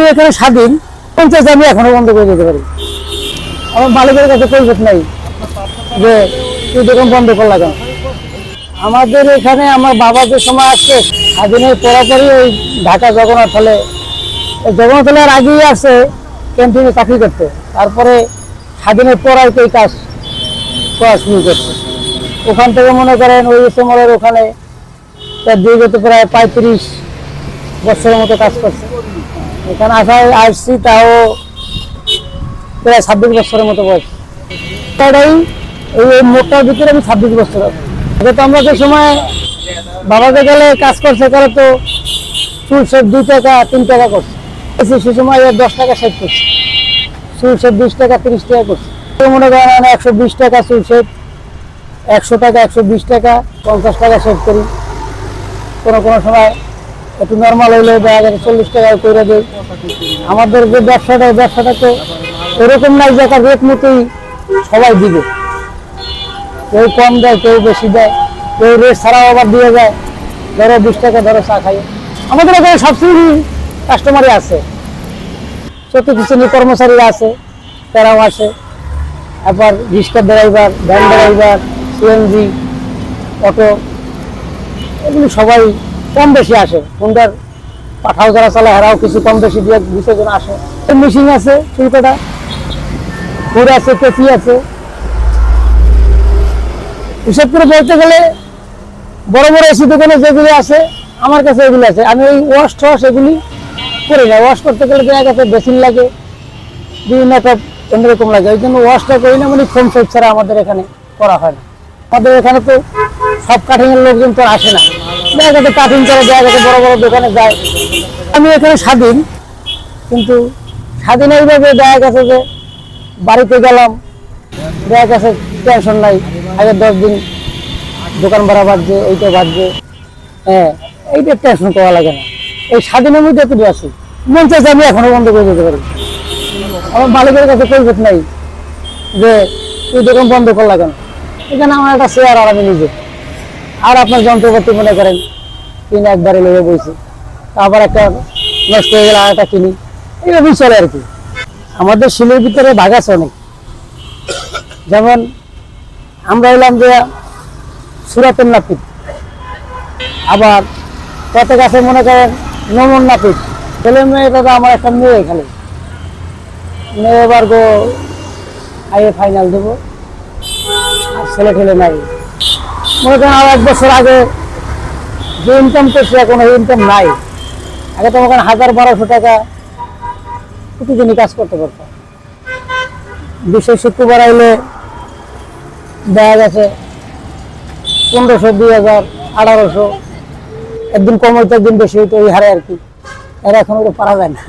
আমি এখানে স্বাধীন, পঞ্চাশ আমি এখনও বন্ধ করে দিতে পারি। আমার মালিকের কাছে কৈফত নাই যে তুই দোকান বন্ধ করলা কেন? আমাদের এখানে আমার বাবা যে সময় আসছে, স্বাধীনের পরাপরই ওই ঢাকা জগন্নাথ হলে। জগন্নাথ হলের আগেই আসে ক্যান্টিনে চাকরি করতে। তারপরে স্বাধীনের পর আর কি এই কাজ করা শুরু করছে ওখান থেকে মনে করেন ওই সময়ের ওখানে তার দীর্ঘত প্রায় পঁয়ত্রিশ বছরের মতো কাজ করছে। এখানে আসায় আসছি তাও প্রায় ছাব্বিশ বছরের মতো বয়স। এটাই, এই মোটার ভিতরে আমি ছাব্বিশ বছর। আগে তো আমরা যে সময় বাবাকে গেলে কাজ করছে, তারা তো চুল সেট দুই টাকা, তিন টাকা করছে। সে সময় দশ টাকা সেট করছে। চুল সেট বিশ টাকা, তিরিশ টাকা করছে। মনে করেন একশো বিশ টাকা চুল সেট একশো টাকা, একশো বিশ টাকা, পঞ্চাশ টাকা সেট করি। কোনো কোনো সময় একটু নর্মাল হইলে দেখা যাচ্ছে চল্লিশ টাকায় করে দেয়। আমাদের যে ব্যবসাটা ব্যবসাটা তো এরকম নাই যে একটা রেট মতোই সবাই দিবে। কেউ কম দেয়, কেউ বেশি দেয়, কেউ রেট ছাড়াও আবার দিয়ে যায় ধরো বিশ টাকা, ধরো চা খাই আমাদের এখানে সবসময় কাস্টমারই আছে। চতুর্থ শ্রেণি কর্মচারীরা আছে, তারাও আসে। আবার rickshaw driver van driver CNG auto এগুলি সবাই কম বেশি আসে। কোনটার পাঠাও যারা চালায় হারাও কিছু কম বেশি দিয়ে বিসর্জন আসে। মেশিন আছে, চুলকাটা। ফুড আছে কেচি আছে। হিসাব করে বলতে গেলে বড় বড় এসি দোকানে যেগুলি আছে, আমার কাছে এগুলি আছে। আমি ওই ওয়াশ টস এগুলি করি না। ওয়াশ করতে গেলে দেখা গেছে বেসিন লাগে, বিভিন্ন একটা অন্যরকম লাগে। ওই জন্য ওয়াশটা করি না মানে ফোম সাইড ছাড়া আমাদের এখানে করা হয় না। আমাদের এখানে তো সব কাটিংয়ের লোকজন তো আসে না। গেছে কাটিং করে দেখা বড় বড় দোকানে যায়। আমি এখানে স্বাধীন, কিন্তু স্বাধীন এইভাবে দেখা গেছে যে বাড়িতে গেলাম, দেখা গেছে টেনশন নাই আগে দশ দিন দোকান ভাড়া বাঁধছে এইটা বাঁধছে হ্যাঁ এইটা টেনশন করা লাগে না। এই স্বাধীনের মধ্যে এতটুকু আছি। মন চাইছে আমি এখনও বন্ধ করে দিতে পারি। আমার মালিকের কাছে কৈফত নাই যে তুই দোকান বন্ধ করলা কেন এখানে আমার একটা শেয়ার আর আমি নিজে। আর আপনার যন্ত্রপাতি মনে করেন কিনে একবারে লেগে বইছি। আবার একটা নষ্ট হয়ে গেলে আর একটা কিনি। এইভাবেই চলে আর কি। আমাদের শিলের ভিতরে ভাগ আছে অনেক। যেমন আমরা এলাম যে সুরাতের নাপিত। আবার কত গাছে মনে করেন নমন নাপিত। ছেলে মেয়েটা তো আমার একটা মেয়ে এখানে। মেয়ে এবার গো আইএ ফাইনাল দেবো। আর ছেলে ঠেলে নাই। মনে করেন আর এক বছর আগে যে ইনকাম করছে, এখন ওই ইনকাম নাই। আগে তো করেন হাজার বারোশো টাকা প্রতিদিনই কাজ করতে পারতাম। বিশেষ শুক্রবার আইলে দেখা গেছে পনেরোশো, দুই হাজার, আঠারোশো। একদিন কম হইতো, একদিন বেশি হইতো ওই হারে আর কি। এর এখন ওটা পারা যায় না।